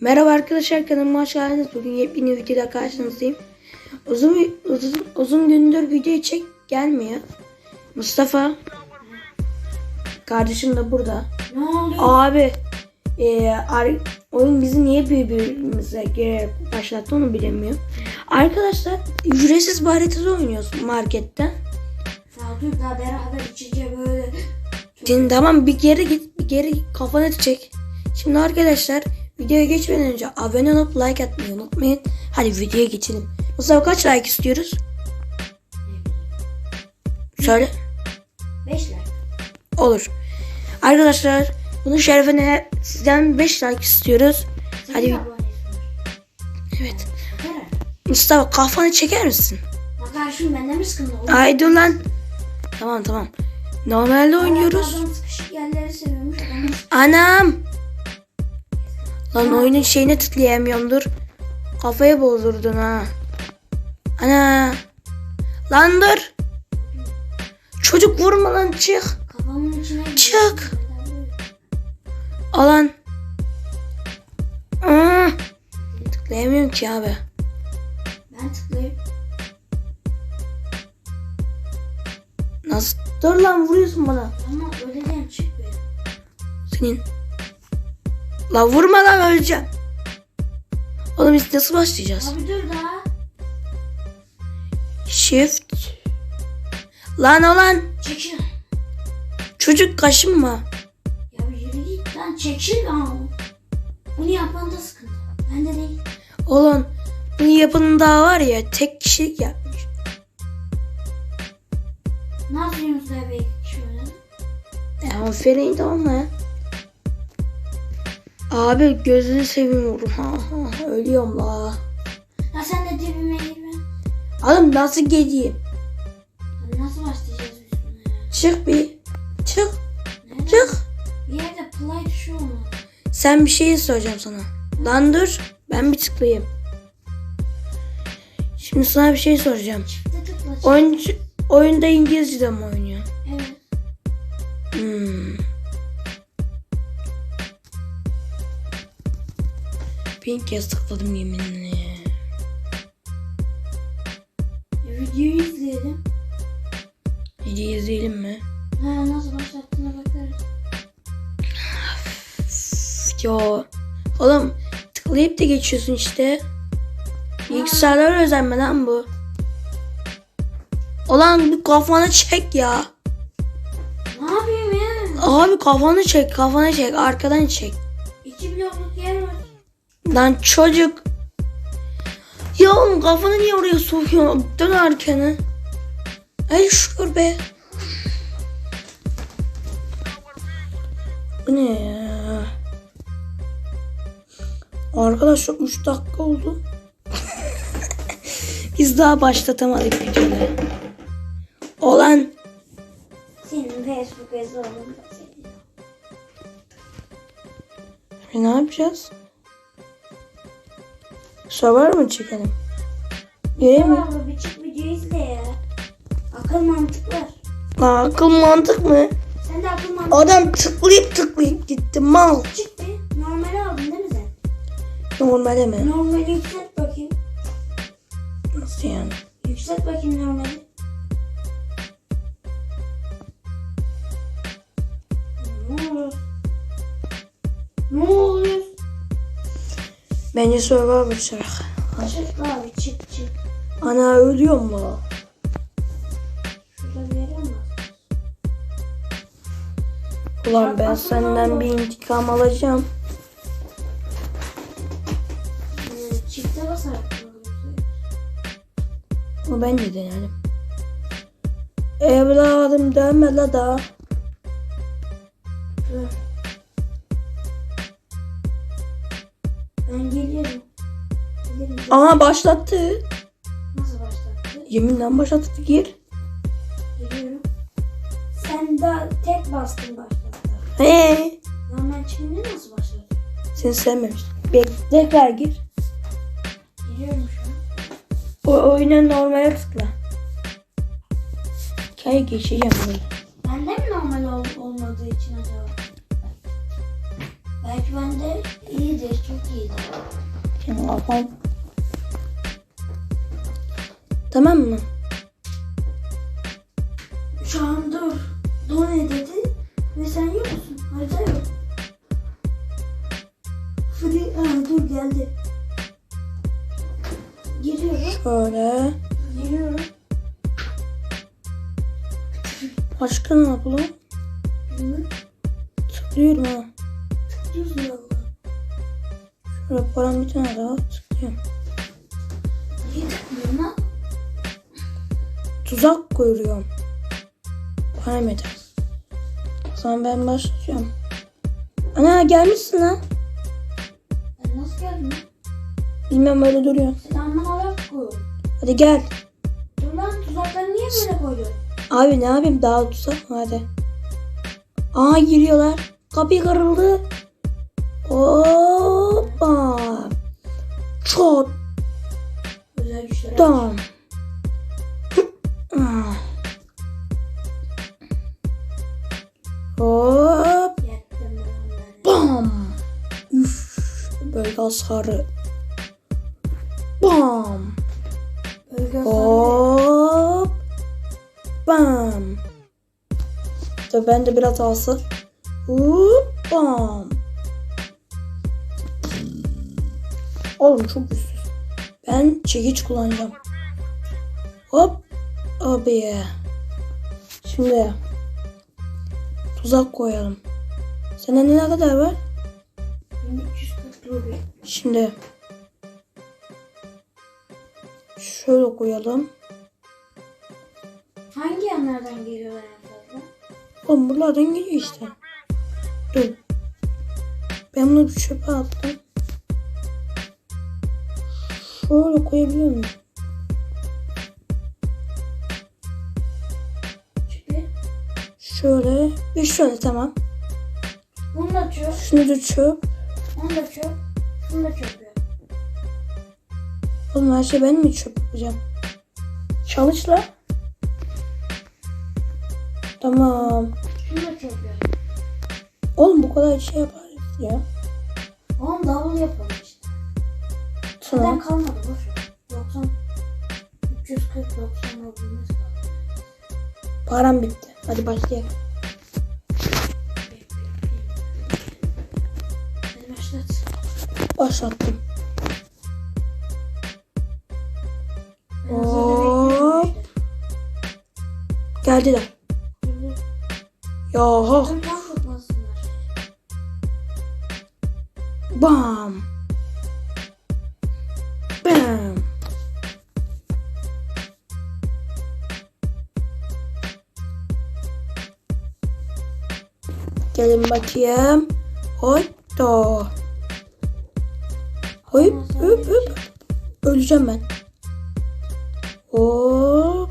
Merhaba arkadaşlar kanalıma hoş geldiniz. Bugün yepyeni videoda karşınızdayım. Uzun uzun, uzun gündür video çek gelmiyor. Mustafa kardeşim de burada. Ne oluyor? Abi e, oyun bizi niye birbirimize girerek başlattı onu bilemiyorum. Arkadaşlar ücretsiz haritada oynuyoruz marketten. Dur daha beraber içince böyle. Şimdi tamam bir geri git bir geri kafanı çek. Şimdi arkadaşlar videoya geçmeden önce abone olup like atmayı unutmayın. Hadi videoya geçelim. Mustafa kaç like istiyoruz? Söyle. 5 like. Olur. Arkadaşlar bunun şerefine sizden 5 like istiyoruz. Senin Hadi evet. Mustafa kafanı çeker misin? Bak karşım bende mi sıkıntı? Dur lan. Tamam tamam. Normalde oynuyoruz. Adam sıkışık yerleri seviyormuş. Adam sıkışık. Anam. Lan oyunun şeyine tıklayamıyorum dur. Kafayı bozdurdun ha. Ana. Lan dur. Çocuk vurma lan çık. Kafamın içine. Çık. Alan. Aa. Tıklayamıyorum ki abi. Ben tıklayıp Nasıl? Dur lan vuruyorsun bana. ama öyle diyeyim çık be. Senin. La vurma lan öleceğim. Oğlum biz nasıl başlayacağız? Abi dur daha. Shift. Lan olan. Çekil. Çocuk kaşınma. Ya yürü git lan çekil lan. Bunu yapan da sıkıntı. Bende değil. Oğlum bunu yapanın daha var ya tek kişilik yapmış. Ne yapıyorsunuz da be oynadı? Ya aferin tamam mı? Abi gözünü seveyim vurun. Ha, ha, ölüyorum la. Ya sen de dibime girme. Oğlum nasıl geleyim? Nasıl başlayacağız buna ya? Çık bir. Çık. Nereden? Çık. Bir yerde play tuşu olmalı. Sen bir şey soracağım sana. Lan dur. Ben bir tıklayayım. Şimdi sana bir şey soracağım. Çifte tıkla. Oyuncu, oyunda İngilizce'de mi oynuyor? Bin kez tıkladım yeminle. Videoyu izleyelim. İyice izleyelim mi? Ha nasıl başlattığına bakarız. Yo. Oğlum tıklayıp da geçiyorsun işte. Bilgisayarlara özenme lan bu. Ulan bir kafanı çek ya. Ne yapayım ya? Abi kafanı çek kafanı çek arkadan çek. İki blokluk yer var. Lan çocuk. Ya oğlum kafanı niye oraya sokuyorsun? Dön arkanı. Ay şükür be. Bu ne ya? Arkadaşlar 3 dakika oldu. Biz daha başlatamadık videoları. Olan Senin Facebook hesabında senin. E, ne yapacağız? Server mı çekelim? Yere mi? Tamam bir çık video izle ya. Akıl mantık var. Aa, akıl mantık mı? Sen de akıl mantık Adam tıklayıp tıklayıp gitti mal. çık bir. Normali aldın değil mi sen? Normale mi? Normali yükselt bakayım. Nasıl yani? Yükselt bakayım normali. Bence server bitirecek. Çık abi çık çık. Ana ölüyor mu? Şurada? Ulan ben senden bir intikam alacağım. Çifte basarak mı oluyor? Ama ben de denerim. Evladım dönme la da. Ben geliyorum. Aha başlattı. Nasıl başlattı? Yeminle başlattı gir. Geliyorum. Sen de tek bastın başlattı. He. Lan ben çıkınca nasıl başladı? Seni sevmemiş. Bek tekrar gir. Geliyorum şu an. O oyuna normale tıkla. Hikaye geçeceğim böyle. Bende mi normal ol- olmadığı için? Belki bende iyidir, çok iyidir. Kafam. Tamam mı? Şu an dur. Done dedi ve sen yoksun. Harita yok. Free, ha, dur geldi. Giriyorum, Şöyle. giriyorum. Başka ne yapalım? Bilmem. Tıklıyorum ha. Diyorsun valla. Şöyle param bir tane daha tıklıyorum. Niye tıkmıyorsun lan? Tuzak koyuyorum. Param yeter. O zaman ben başlayacağım. Ana gelmişsin lan. Ben nasıl geldim? Bilmem öyle duruyor. Silahımdan ayak koyuyorum. Hadi gel. Dur lan tuzakları niye böyle koyuyorsun? Abi ne yapayım daha tuzak mı hadi. Aa giriyorlar. Kapı kırıldı. Hoppa. Çot. Özel güçler. Ah. Hop. Bam. Üf. Bölge hasarı. Bam. Bölge. Hop. Bam. Tabii ben de biraz alsın. Hop. Çok güçsüz. Ben çekiç kullanacağım. Hop. Abi. Şimdi tuzak koyalım. Sende ne kadar var? 1340 rubi. Şimdi şöyle koyalım. Hangi yanlardan geliyorlar en fazla? Oğlum buralardan geliyor işte. Dur. Ben bunu bir çöpe attım. Şöyle koyabiliyor muyum? Şöyle ve şöyle tamam. bunu da çöp, Şunu da çöp. onu da çöp, şunu da çöp. Oğlum her şey ben mi çöp yapacağım? Çalış la. Tamam. Şunu da çöp yap. Oğlum bu kadar şey yaparız ya. Oğlum double yapalım Tamam. kalmadı boş ver. 90, 340, 90 rubimiz kaldı. Param bitti. Hadi başlayalım. Hadi başlat. Başlattım. İşte. Geldiler. Bam. Bam. Bakayım. Hoyto. Hop hop hop. Öleceğim ben. Hop.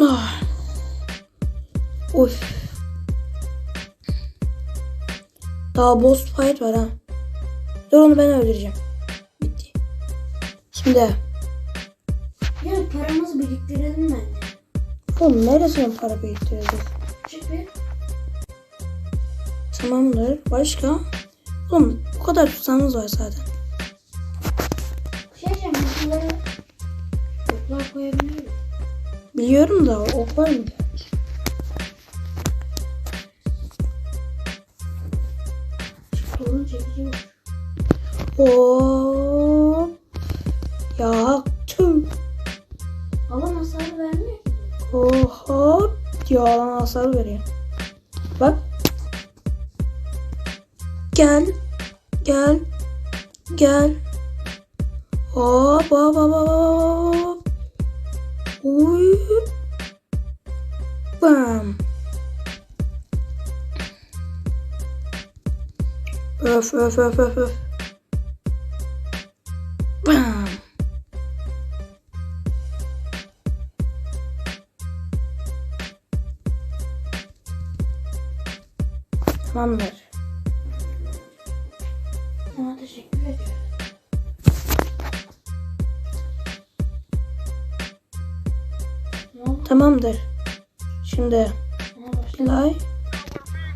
Ah. Of. Daha boss fight var ha. Dur onu ben öldüreceğim. Bitti. Şimdi. Ya paramızı biriktirelim bence. Oğlum neresine para biriktireceğiz? Tamamdır. Başka? Oğlum bu kadar tutsanız var zaten. şey diyeceğim bunları oklar koyabiliriz. Biliyorum da ok var mı? Sorun çekici var. Hop. Ya tüm. Alan hasarı vermiyor ki. Oh, hop. Diyor alan hasar veriyor. Gel. Gel. Gel. Hop hop hop hop. Uy. Bam. Öf öf öf öf öf. Bam. Tamamdır. Teşekkür oldu? Tamamdır. Şimdi play.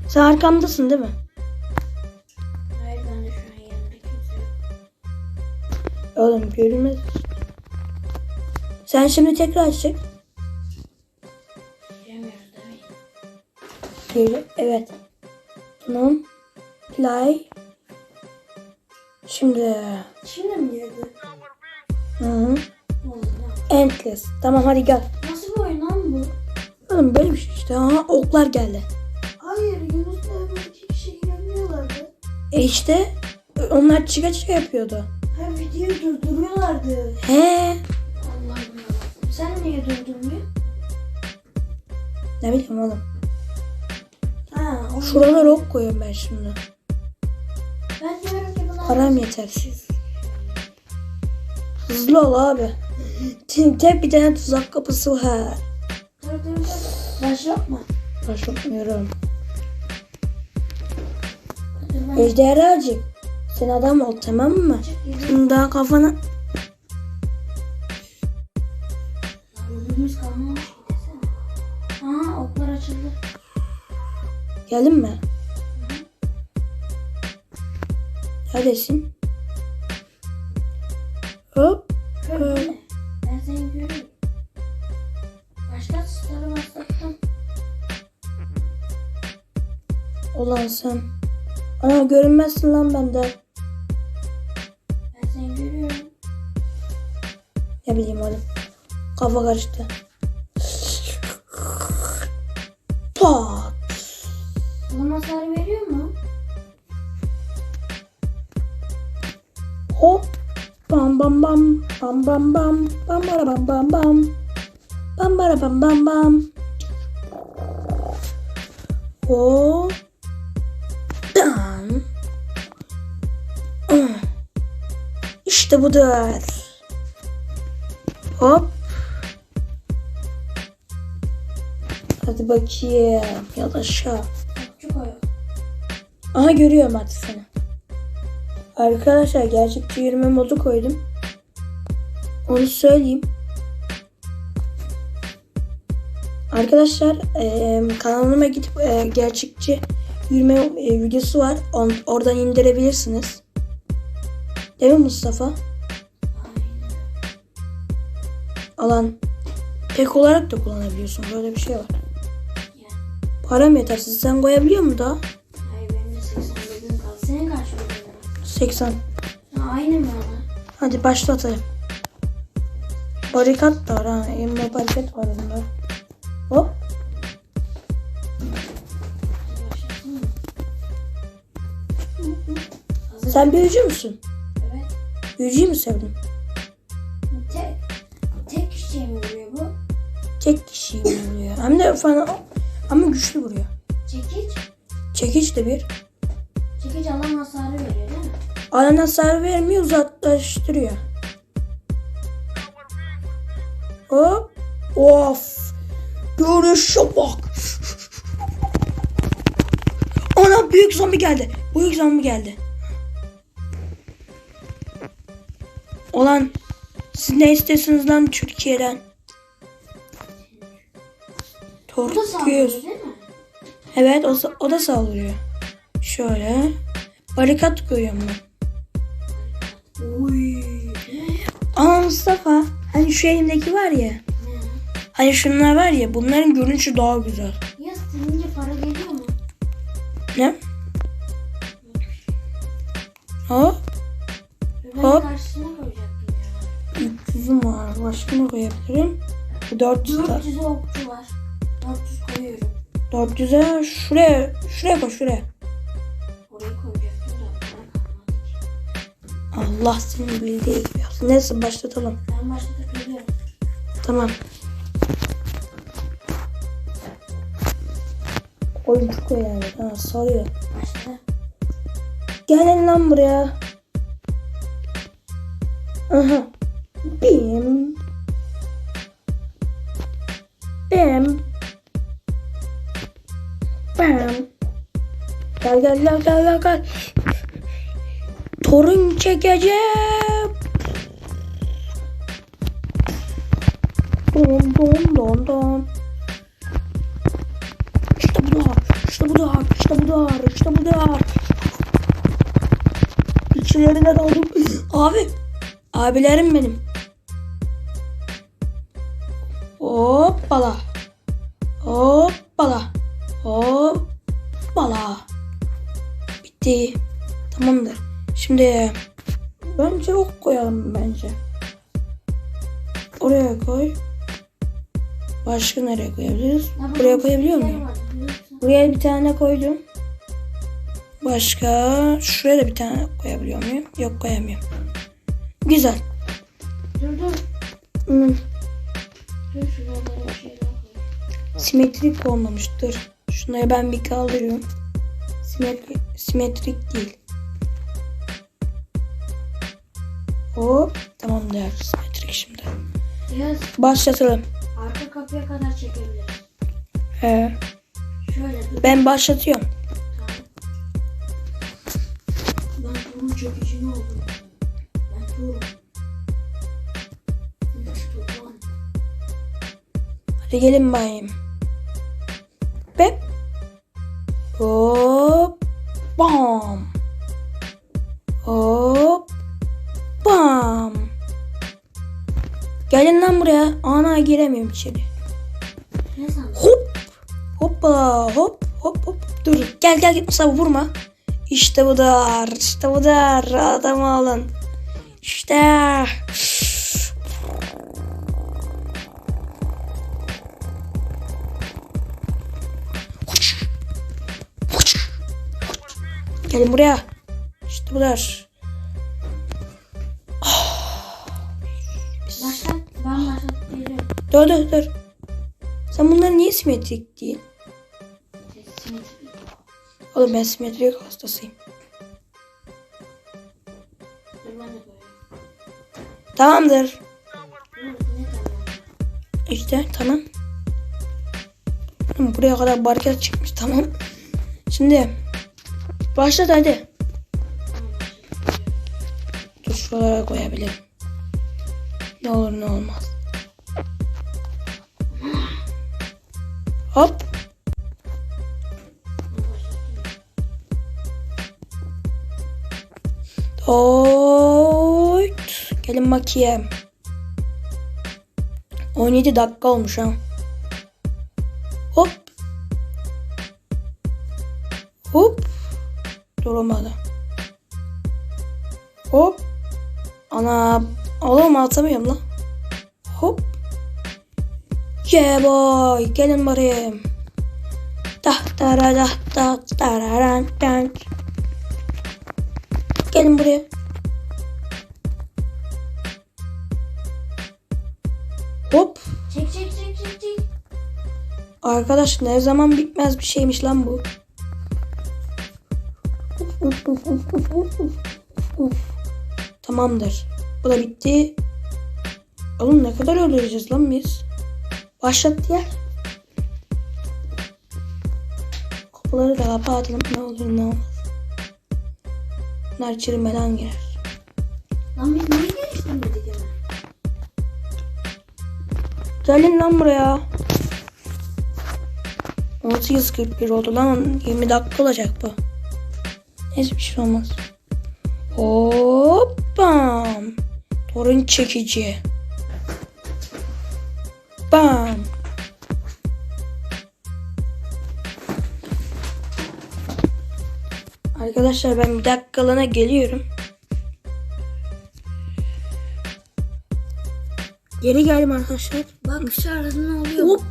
Sen arkamdasın değil mi? Hayır ben de şu an yanımda kimse yok. Oğlum görünmez. Sen şimdi tekrar çık. Geri, evet. Tamam. Play. Şimdi. Şimdi mi girdi? Hı -hı. Endless. Tamam hadi gel. Nasıl bir oyun lan bu? Oğlum böyle bir şey işte. Aha oklar geldi. Hayır Yunus'la öbür iki kişi giremiyorlardı. E işte onlar çıka çıka yapıyordu. Ha videoyu durduruyorlardı. He. Allah'ım yarabbim. Sen niye durdurmuyorsun? Ne bileyim oğlum. Ha, Şuralara ok koyuyorum ben şimdi. Param yetersiz. Hızlı ol abi. Tek tek bir tane tuzak kapısı var. Dur dur dur. Başlatma. Başlatmıyorum. Dur ben Ejderhacık. Sen adam ol tamam mı? Şimdi daha kafana... Aha oklar açıldı. Geldin mi? Neredesin? Hop. Ben seni görüyorum. Başlat starı başlattım. Ulan sen. Ana görünmezsin lan bende. Ben seni görüyorum. Ne bileyim oğlum. Kafa karıştı. Pat. Bunun hasarı Bam bam bam. Bam bam bam. Bam bara bam bam bam. Bam bara bam bam bam. Hop. Dan. İşte budur. Hop. Hadi bakayım. Yat aşağı. Çok ayak. Aha görüyorum artık seni. Arkadaşlar gerçekçi yürüme modu koydum. Onu söyleyeyim. Arkadaşlar eee, kanalıma gidip eee, gerçekçi yürüme eee, videosu var. On- oradan indirebilirsiniz. Değil mi Mustafa? Aynen. Alan tek olarak da kullanabiliyorsun. Böyle bir şey var. Yani. Param yetersiz. Sen koyabiliyor musun daha? 80. Ha, aynı mı ona? Hadi başlatalım. Barikat da var ha. Elimde barikat var bunda. Hop. Hazır. Sen büyücü müsün? Evet. Büyücüyü mü sevdin? Tek, tek kişiye mi vuruyor bu? Tek kişiyi vuruyor. Hem de falan ama güçlü vuruyor. Çekiç. Çekiç de bir. Çekiç alan Alan hasar vermiyor uzaklaştırıyor. Hop. Of. Görüşe bak. Ana büyük zombi geldi. Büyük zombi geldi. Olan siz ne istiyorsunuz lan Türkiye'den? Mi? Evet o, o da saldırıyor. Şöyle. Barikat koyuyorum ben. Uy. Aa Mustafa. Hani şu elimdeki var ya. Ne? Hani şunlar var ya. Bunların görünüşü daha güzel. Ya silince para geliyor mu? Ne? Hop. Hop. karşısına koyacaktım ya. 300'üm var. Başka ne koyabilirim? Bu 400 da. 400 okçu var. 400 koyuyorum. 400'e şuraya. Şuraya koy şuraya. Allah senin bildiği gibi yapsın. Neyse başlatalım. Ben başlatıp geliyorum. Tamam. Oyun çok yani. Ha sarıyor. Başladı. Gelin lan buraya. Aha. Bim. Bim. Bam. Gel gel gel gel gel gel. Torun çekeceğim. Don don don don. İşte bu. İşte İşte bu da işte bu da işte bu da İçlerine daldım. Abi. Abilerim benim. Hoppala. Şimdi bence ok koyalım bence. Oraya koy. Başka nereye koyabiliriz? Ya Buraya bunun koyabiliyor muyum? Buraya bir tane koydum. Başka şuraya da bir tane koyabiliyor muyum? Yok koyamıyorum. Güzel. Dur dur. Hmm, Dur şuraya böyle bir koy. simetrik olmamış. Dur. Şunları ben bir kaldırıyorum. Simetrik, simetrik değil. Hop. Tamamdır. Simetrik şimdi. Biraz Başlatalım. arka kapıya kadar çekebiliriz. Ee, Şöyle dur. ben başlatıyorum. Ben turun çekici ne oldum? Ben turum. Hadi gelin bayım. Ana giremiyorum içeri. Hop. Hoppa hop hop hop. Dur gel gel git Mustafa vurma. İşte bu da işte bu da adam alın. İşte. Gelin buraya. İşte bu der. Dur dur dur. Sen bunları niye simetrik değil? Oğlum ben simetrik hastasıyım. Tamamdır. İşte tamam. Buraya kadar barikat çıkmış tamam. Şimdi başlat hadi. Dur şuralara koyabilirim. Ne olur ne olmaz. Hop. Doyt. Gelin bakayım. 17 dakika olmuş ha. Hop. Hop. Duramadı. Hop. Ana. Oğlum atamıyorum lan. Hop. Yeah boy. Gelin bakayım. Tah tara tah tah tararan tan. Gelin buraya. Hop. Çek çek çek çek çek. Arkadaş ne zaman bitmez bir şeymiş lan bu. Uf, uf, uf, uf, uf, uf, uf, uf. Tamamdır. Bu da bitti. Oğlum ne kadar öldüreceğiz lan biz? Başlat ya. Kapıları da kapatalım. Ne olur ne olmaz. Bunlar çirmeden girer. Lan biz niye geliştirmedik hemen? Gelin lan buraya. 18.41 oldu lan. 20 dakika olacak bu. Neyse bir şey olmaz. Hoppam. Torun çekici. Bam. Arkadaşlar ben bir dakikalığına geliyorum. Geri geldim arkadaşlar. Bak dışarıda ne oluyor? Hop.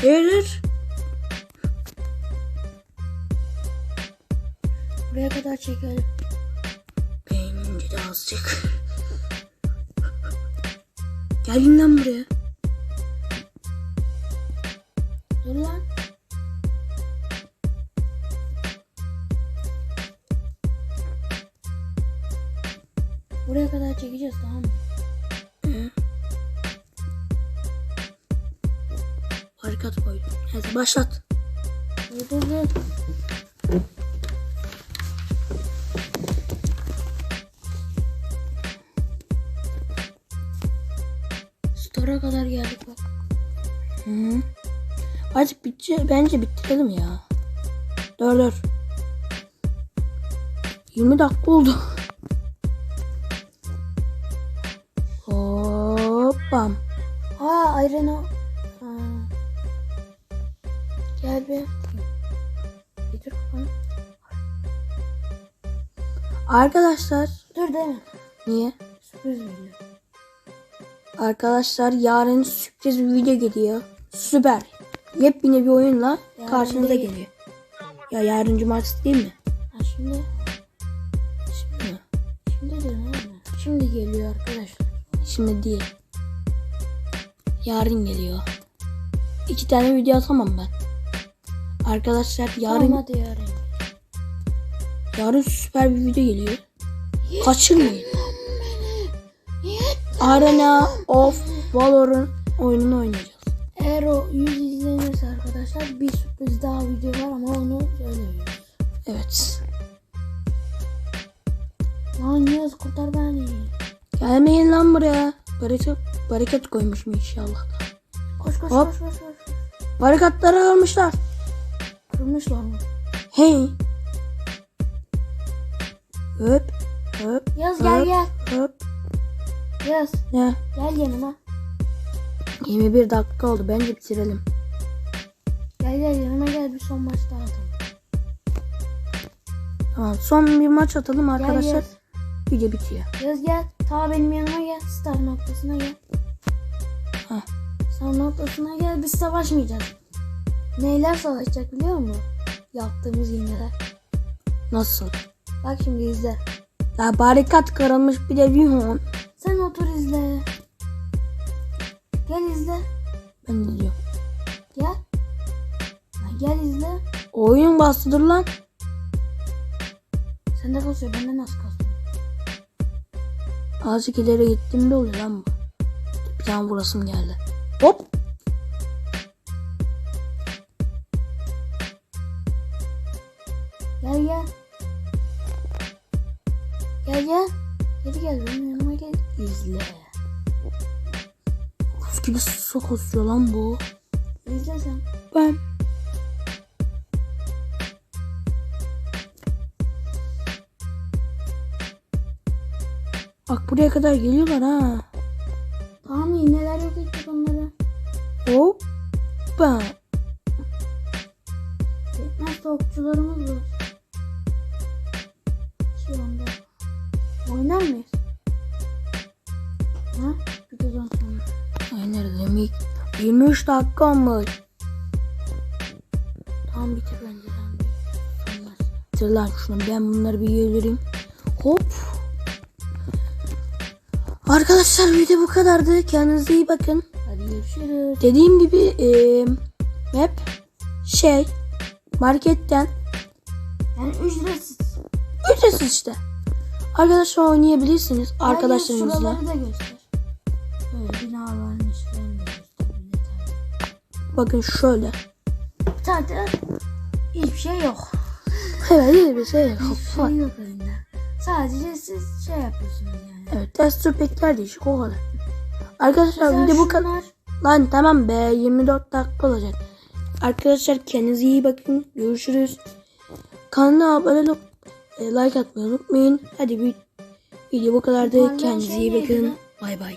Hayırdır? Buraya kadar çekelim. Beynimce de azıcık. Gelin lan buraya. Dur lan. Buraya kadar çekeceğiz tamam mı? Barikat koydum. Hadi başlat. Dur dur dur. Bitti, bence bitirelim ya. Dur dur. 20 dakika oldu. Hoppam. Aa Ayrena. Ha. Gel bir. Getir kafanı. Arkadaşlar. Dur deme. Niye? Sürpriz video. Arkadaşlar yarın sürpriz bir video geliyor. Süper. Yepyeni bir oyunla Yarın karşınıza değil. geliyor. Ya yarın cumartesi değil mi? Ha şimdi. Şimdi mi? Şimdi de ne? Şimdi geliyor arkadaşlar. Şimdi değil. Yarın geliyor. İki tane video atamam ben. Arkadaşlar yarın Tamam hadi yarın. yarın süper bir video geliyor. Kaçırmayın. Arena of Valorant oyununu oynayacağız. Eğer o 100 izlenirse arkadaşlar bir sürpriz daha video var ama onu söylemiyoruz. Evet. Lan yaz kurtar beni. Gelmeyin lan buraya. Barikat, barikat koymuşum inşallah. Koş koş Hop. koş koş koş. Barikatları almışlar. Kırmışlar mı? Hey. Höp. Höp. Yaz gel Hop. gel. Höp. Yaz Ne? gel yanıma. 21 dakika oldu. Bence bitirelim. Gel gel yanıma gel bir son maç daha atalım. Tamam. Son bir maç atalım Gel arkadaşlar. yaz. Video bitiyor. Yaz gel. Ta benim yanıma gel. Star noktasına gel. Heh. Star noktasına gel. Biz savaşmayacağız. Neyler savaşacak biliyor musun? Yaptığımız iğneler. Nasıl? Bak şimdi izle. Ya barikat kırılmış bir de bir Sen otur izle. Gel izle. Ben de diyorum. Gel. Gel izle. Oyun bastırır lan. Sende kasıyor. Bende nasıl kasıyor? Azıcık ileri gittim de oluyor lan bu. Bir tane vurasım geldi. Hop. Buz gibi su kosuyor lan bu. İzle sen. Ben. Bak buraya kadar geliyorlar ha. Tamam iğneler yok ettik onları. Hoppa. 23 dakika olmuş. Tamam bitir bence. Bitir lan şunu ben bunları bir yiyebilirim. Hop. Arkadaşlar video bu kadardı. Kendinize iyi bakın. Hadi görüşürüz. Dediğim gibi eee hep şey marketten Yani ücretsiz. ücretsiz işte. Arkadaşlar oynayabilirsiniz arkadaşlarınızla. Şuraları da göster. Böyle binaların Bakın şöyle. Zaten hiçbir şey yok. Evet iyi bir şey. Hiçbir şey yok önünde. Sadece siz şey yapıyorsunuz yani. Evet test pekler değişik o kadar. Arkadaşlar Mesela video bu kadar. şunlar- Lan tamam be 24 dakika olacak. Arkadaşlar kendinize iyi bakın. Görüşürüz. Kanala abone olup e, like atmayı unutmayın. Hadi bir video bu kadardı. Kendinize şey iyi neydi bakın. Bay bay.